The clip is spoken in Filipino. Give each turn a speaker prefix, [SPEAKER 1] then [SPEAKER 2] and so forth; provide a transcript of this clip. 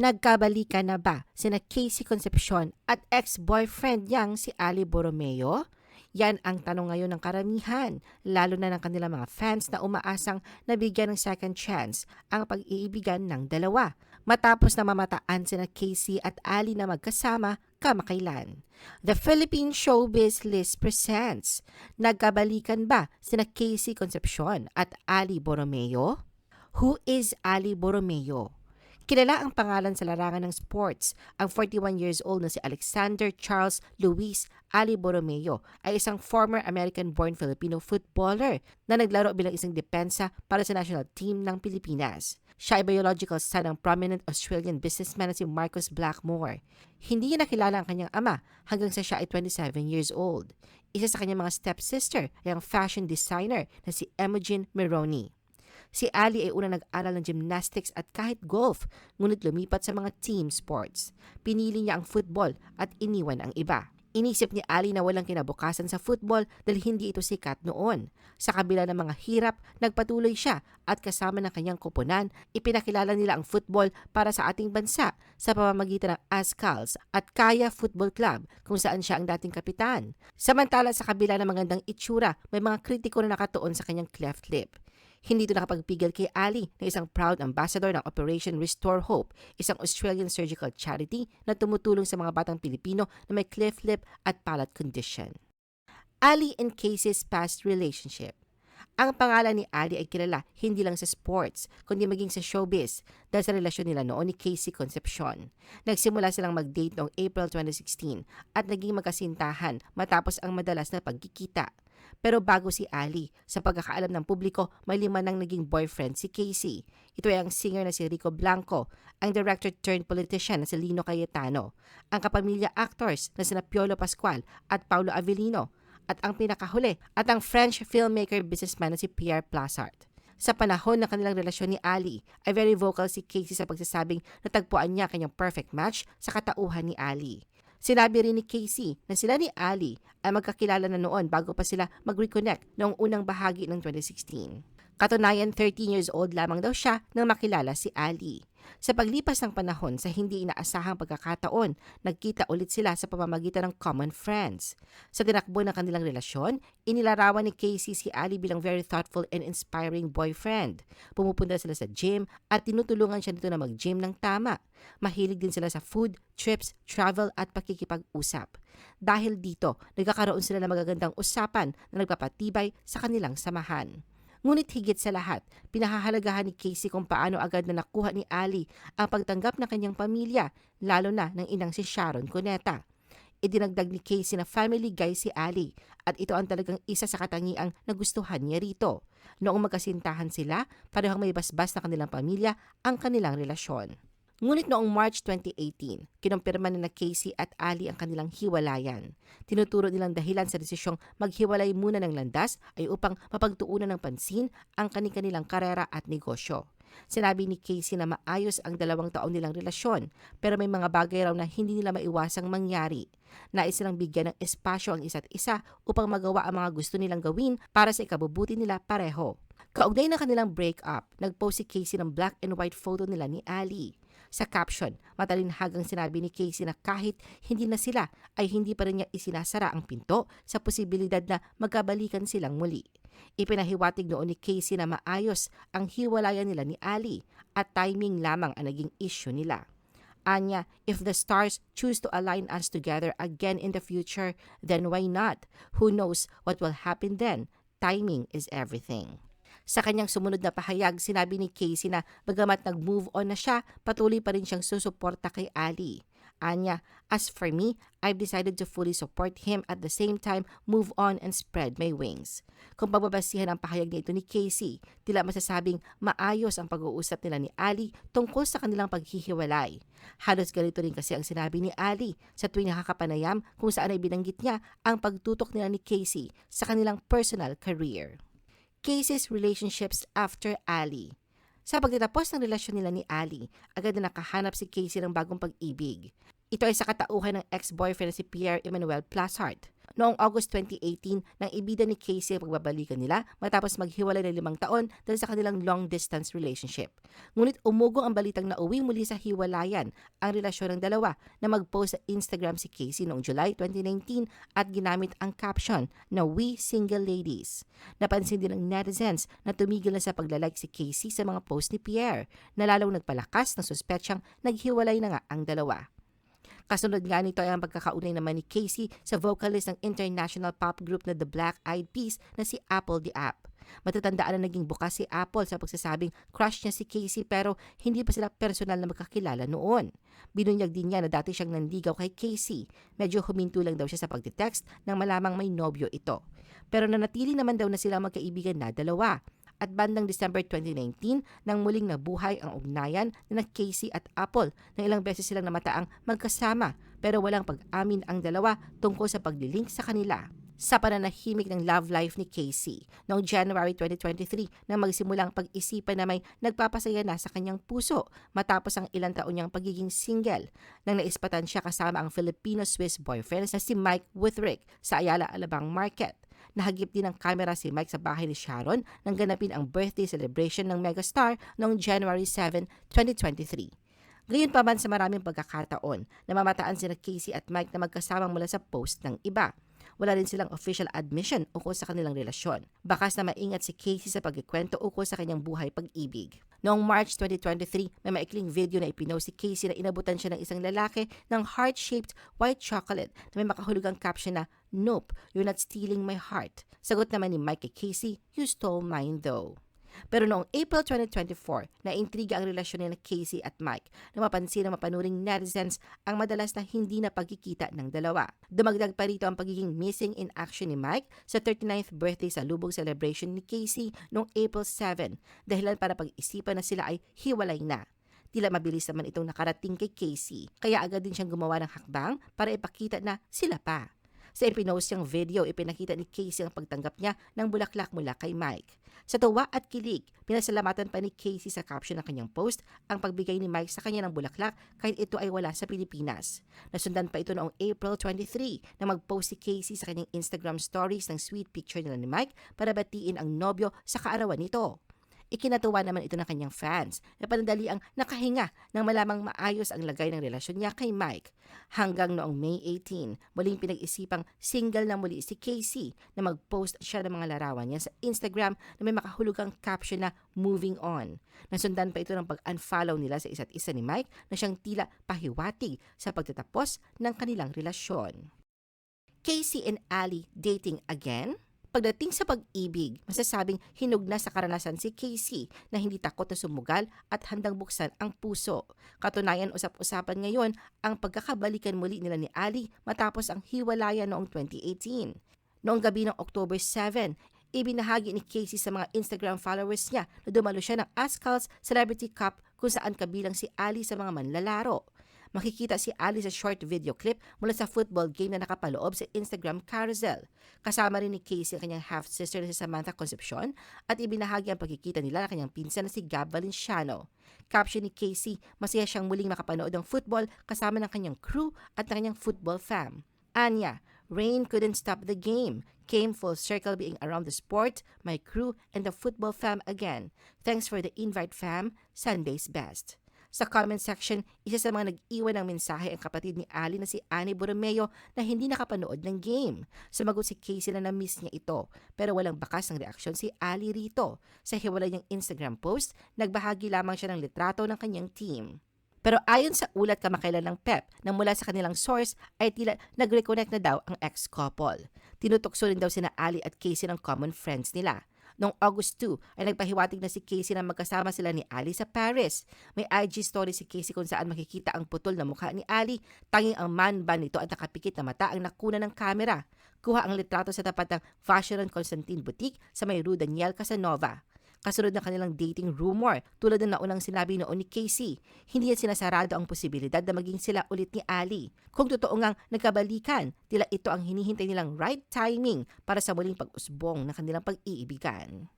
[SPEAKER 1] Nagkabalikan na ba sina Casey Concepcion at ex-boyfriend niyang si Ali Borromeo? Yan ang tanong ngayon ng karamihan, lalo na ng kanilang mga fans na umaasang nabigyan ng second chance ang pag-iibigan ng dalawa matapos na mamataan sina Casey at Ali na magkasama kamakailan. The Philippine Showbiz List presents Nagkabalikan ba sina Casey Concepcion at Ali Borromeo? Who is Ali Borromeo? Kilala ang pangalan sa larangan ng sports. Ang 41 years old na si Alexander Charles Luis Ali Borromeo ay isang former American-born Filipino footballer na naglaro bilang isang depensa para sa national team ng Pilipinas. Siya ay biological son ng prominent Australian businessman na si Marcus Blackmore. Hindi niya nakilala ang kanyang ama hanggang sa siya ay 27 years old. Isa sa kanyang mga stepsister ay ang fashion designer na si Imogen Meroni. Si Ali ay unang nag-aral ng gymnastics at kahit golf, ngunit lumipat sa mga team sports. Pinili niya ang football at iniwan ang iba. Inisip ni Ali na walang kinabukasan sa football dahil hindi ito sikat noon. Sa kabila ng mga hirap, nagpatuloy siya at kasama ng kanyang kupunan, ipinakilala nila ang football para sa ating bansa sa pamamagitan ng Ascals at Kaya Football Club kung saan siya ang dating kapitan. Samantala sa kabila ng magandang itsura, may mga kritiko na nakatuon sa kanyang cleft lip. Hindi ito nakapagpigil kay Ali na isang proud ambassador ng Operation Restore Hope, isang Australian surgical charity na tumutulong sa mga batang Pilipino na may cleft lip at palate condition. Ali and Casey's past relationship. Ang pangalan ni Ali ay kilala hindi lang sa sports, kundi maging sa showbiz dahil sa relasyon nila noon ni Casey Concepcion. Nagsimula silang mag-date noong April 2016 at naging magkasintahan matapos ang madalas na pagkikita. Pero bago si Ali, sa pagkakaalam ng publiko, may lima nang naging boyfriend si Casey. Ito ay ang singer na si Rico Blanco, ang director turned politician na si Lino Cayetano, ang kapamilya actors na sina Piolo Pascual at Paulo Avellino, at ang pinakahuli at ang French filmmaker businessman na si Pierre Plassard. Sa panahon ng kanilang relasyon ni Ali, ay very vocal si Casey sa pagsasabing natagpuan niya kanyang perfect match sa katauhan ni Ali. Sinabi rin ni Casey na sila ni Ali ay magkakilala na noon bago pa sila mag-reconnect noong unang bahagi ng 2016. Katunayan, 13 years old lamang daw siya nang makilala si Ali. Sa paglipas ng panahon sa hindi inaasahang pagkakataon, nagkita ulit sila sa pamamagitan ng common friends. Sa tinakbo ng kanilang relasyon, inilarawan ni Casey si Ali bilang very thoughtful and inspiring boyfriend. Pumupunta sila sa gym at tinutulungan siya nito na mag-gym ng tama. Mahilig din sila sa food, trips, travel at pakikipag-usap. Dahil dito, nagkakaroon sila ng magagandang usapan na nagpapatibay sa kanilang samahan. Ngunit higit sa lahat, pinahahalagahan ni Casey kung paano agad na nakuha ni Ali ang pagtanggap ng kanyang pamilya, lalo na ng inang si Sharon Cuneta. Idinagdag ni Casey na family guy si Ali at ito ang talagang isa sa katangiang nagustuhan niya rito. Noong magkasintahan sila, parehong may basbas na kanilang pamilya ang kanilang relasyon. Ngunit noong March 2018, kinumpirma na na Casey at Ali ang kanilang hiwalayan. Tinuturo nilang dahilan sa desisyong maghiwalay muna ng landas ay upang mapagtuunan ng pansin ang kanilang karera at negosyo. Sinabi ni Casey na maayos ang dalawang taon nilang relasyon pero may mga bagay raw na hindi nila maiwasang mangyari. Nais silang bigyan ng espasyo ang isa't isa upang magawa ang mga gusto nilang gawin para sa ikabubuti nila pareho. Kaugnay ng kanilang breakup, nagpost si Casey ng black and white photo nila ni Ali. Sa caption, matalinhagang sinabi ni Casey na kahit hindi na sila ay hindi pa rin niya isinasara ang pinto sa posibilidad na magkabalikan silang muli. Ipinahiwatig noon ni Casey na maayos ang hiwalayan nila ni Ali at timing lamang ang naging issue nila. Anya, if the stars choose to align us together again in the future, then why not? Who knows what will happen then? Timing is everything. Sa kanyang sumunod na pahayag, sinabi ni Casey na bagamat nag-move on na siya, patuloy pa rin siyang susuporta kay Ali. Anya, as for me, I've decided to fully support him at the same time move on and spread my wings. Kung pagbabasihan ang pahayag nito ni Casey, tila masasabing maayos ang pag-uusap nila ni Ali tungkol sa kanilang paghihiwalay. Halos ganito rin kasi ang sinabi ni Ali sa tuwing nakakapanayam kung saan ay binanggit niya ang pagtutok nila ni Casey sa kanilang personal career. Casey's relationships after Ali. Sa pagtatapos ng relasyon nila ni Ali, agad na nakahanap si Casey ng bagong pag-ibig. Ito ay sa katauhan ng ex-boyfriend na si Pierre Emmanuel Plassard. Noong August 2018 nang ibida ni Casey ang pagbabalikan nila matapos maghiwalay ng limang taon dahil sa kanilang long-distance relationship. Ngunit umugong ang balitang nauwi muli sa hiwalayan ang relasyon ng dalawa na mag-post sa Instagram si Casey noong July 2019 at ginamit ang caption na We Single Ladies. Napansin din ng netizens na tumigil na sa paglalike si Casey sa mga post ni Pierre na lalong nagpalakas ng suspetsyang naghiwalay na nga ang dalawa. Kasunod nga nito ay ang pagkakaunay naman ni Casey sa vocalist ng international pop group na The Black Eyed Peas na si Apple the App. Matatandaan na naging bukas si Apple sa pagsasabing crush niya si Casey pero hindi pa sila personal na magkakilala noon. Binunyag din niya na dati siyang nandigaw kay Casey. Medyo huminto lang daw siya sa pagditext nang malamang may nobyo ito. Pero nanatili naman daw na sila magkaibigan na dalawa at bandang December 2019 nang muling nabuhay ang ugnayan na Casey at Apple na ilang beses silang namataang magkasama pero walang pag-amin ang dalawa tungkol sa paglilink sa kanila sa pananahimik ng love life ni Casey noong January 2023 nang magsimulang pag-isipan na may nagpapasaya na sa kanyang puso matapos ang ilang taon niyang pagiging single nang naispatan siya kasama ang Filipino-Swiss boyfriend na si Mike Withrick sa Ayala Alabang Market. Nahagip din ng kamera si Mike sa bahay ni Sharon nang ganapin ang birthday celebration ng megastar noong January 7, 2023. Gayon pa man sa maraming pagkakataon, namamataan sina Casey at Mike na magkasama mula sa post ng iba. Wala rin silang official admission ukol sa kanilang relasyon. Bakas na maingat si Casey sa pagkikwento ukol sa kanyang buhay pag-ibig. Noong March 2023, may maikling video na ipinost si Casey na inabutan siya ng isang lalaki ng heart-shaped white chocolate na may makahulugang caption na, Nope, you're not stealing my heart. Sagot naman ni Mike kay Casey, You stole mine though. Pero noong April 2024, naintriga ang relasyon ni Casey at Mike na mapansin ng mapanuring netizens ang madalas na hindi na pagkikita ng dalawa. Dumagdag pa rito ang pagiging missing in action ni Mike sa 39th birthday sa lubog celebration ni Casey noong April 7, dahilan para pag-isipan na sila ay hiwalay na. Tila mabilis naman itong nakarating kay Casey, kaya agad din siyang gumawa ng hakbang para ipakita na sila pa. Sa ipinost niyang video, ipinakita ni Casey ang pagtanggap niya ng bulaklak mula kay Mike. Sa tuwa at kilig, pinasalamatan pa ni Casey sa caption ng kanyang post ang pagbigay ni Mike sa kanya ng bulaklak kahit ito ay wala sa Pilipinas. Nasundan pa ito noong April 23 na mag-post si Casey sa kanyang Instagram stories ng sweet picture nila ni Mike para batiin ang nobyo sa kaarawan nito. Ikinatuwa naman ito ng kanyang fans na panadali ang nakahinga nang malamang maayos ang lagay ng relasyon niya kay Mike. Hanggang noong May 18, muling pinag-isipang single na muli si Casey na mag-post siya ng mga larawan niya sa Instagram na may makahulugang caption na moving on. Nasundan pa ito ng pag-unfollow nila sa isa't isa ni Mike na siyang tila pahiwatig sa pagtatapos ng kanilang relasyon. Casey and Ali dating again? Pagdating sa pag-ibig, masasabing hinug na sa karanasan si Casey na hindi takot na sumugal at handang buksan ang puso. Katunayan usap-usapan ngayon ang pagkakabalikan muli nila ni Ali matapos ang hiwalayan noong 2018. Noong gabi ng October 7, ibinahagi ni Casey sa mga Instagram followers niya na dumalo siya ng Ascal's Celebrity Cup kung saan kabilang si Ali sa mga manlalaro makikita si Ali sa short video clip mula sa football game na nakapaloob sa Instagram carousel. Kasama rin ni Casey ang kanyang half-sister na si Samantha Concepcion at ibinahagi ang pagkikita nila ng kanyang pinsan na si Gab Valenciano. Caption ni Casey, masaya siyang muling makapanood ng football kasama ng kanyang crew at ng kanyang football fam. Anya, rain couldn't stop the game. Came full circle being around the sport, my crew, and the football fam again. Thanks for the invite fam. Sunday's best. Sa comment section, isa sa mga nag-iwan ng mensahe ang kapatid ni Ali na si Annie Borromeo na hindi nakapanood ng game. Sumagot si Casey na na-miss niya ito, pero walang bakas ng reaksyon si Ali rito. Sa hiwalay niyang Instagram post, nagbahagi lamang siya ng litrato ng kanyang team. Pero ayon sa ulat kamakailan ng PEP na mula sa kanilang source ay tila nag-reconnect na daw ang ex-couple. Tinutokso rin daw sina Ali at Casey ng common friends nila. Noong August 2 ay nagpahiwatig na si Casey na magkasama sila ni Ali sa Paris. May IG story si Casey kung saan makikita ang putol na mukha ni Ali. Tanging ang man ba nito at nakapikit na mata ang nakuna ng kamera. Kuha ang litrato sa tapat ng Vacheron Constantine Boutique sa may Rue Daniel Casanova kasunod ng kanilang dating rumor tulad ng naunang sinabi noon ni Casey. Hindi yan sinasarado ang posibilidad na maging sila ulit ni Ali. Kung totoo ngang nagkabalikan, tila ito ang hinihintay nilang right timing para sa muling pag-usbong ng kanilang pag-iibigan.